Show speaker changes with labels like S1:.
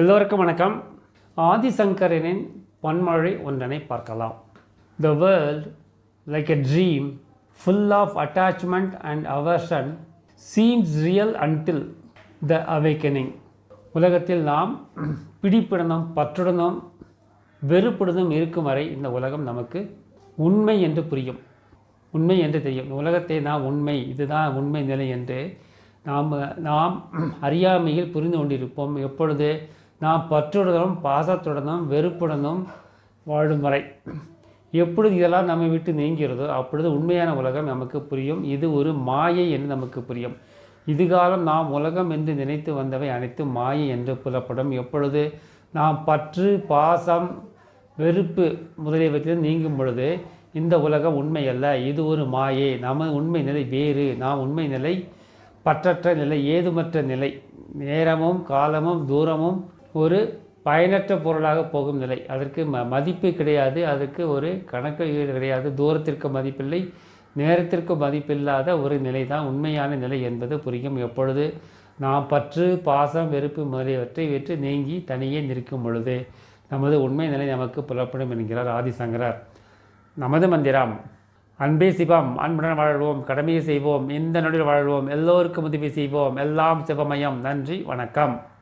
S1: எல்லோருக்கும் வணக்கம். ஆதிசங்கரனின் பன்மொழி ஒன்றனை பார்க்கலாம். The world like a dream full of attachment and aversion seems real until the awakening உலகத்தில் நாம் பிடிப்பிடனும் பற்றுடனும் வெறுப்புடனும் இருக்கும் வரை இந்த உலகம் நமக்கு உண்மை என்று புரியும். உண்மை என்று தெரியும். உலகத்தை நாம் உண்மை இதுதான் உண்மை நிலை என்று நாம் நாம் அறியாமையில் புரிந்து கொண்டிருப்போம். எப்பொழுது நாம் பற்றுடனும் பாசத்துடனும் வெறுப்புடனும் வாழும் வரை. எப்பொழுது இதெல்லாம் நம்மை விட்டு நீங்கிறதோ அப்பொழுது உண்மையான உலகம் நமக்கு புரியும். இது ஒரு மாயை என்று நமக்கு புரியும். இதுகாலம் நாம் உலகம் என்று நினைத்து வந்தவை அனைத்தும் மாயை என்று புலப்படும். எப்பொழுது நாம் பற்று பாசம் வெறுப்பு முதலியவற்றில் நீங்கும் பொழுது இந்த உலகம் உண்மை அல்ல இது ஒரு மாயை. நமது உண்மை நிலை வேறு. நாம் உண்மை நிலை பற்றற்ற நிலை ஏதுமற்ற நிலை. நேரமும் காலமும் தூரமும் ஒரு பயனற்ற பொருளாக போகும் நிலை. அதற்கு ம மதிப்பு கிடையாது. அதற்கு ஒரு கணக்கு கிடையாது. தூரத்திற்கு மதிப்பில்லை நேரத்திற்கு மதிப்பில்லாத ஒரு நிலை தான் உண்மையான நிலை என்பது புரியும். எப்பொழுது நாம் பற்று பாசம் வெறுப்பு முதலியவற்றை விற்று நீங்கி தனியே நிற்கும் பொழுது நமது உண்மை நிலை நமக்கு புலப்படும் என்கிறார் ஆதிசங்கரர். நமது மந்திரம் அன்பே சிவம் அன்புடன் வாழ்வோம் கடமையை செய்வோம் இந்த நொடியில் வாழ்வோம் எல்லோருக்கும் உதவி செய்வோம். எல்லாம் சிவமயம். நன்றி வணக்கம்.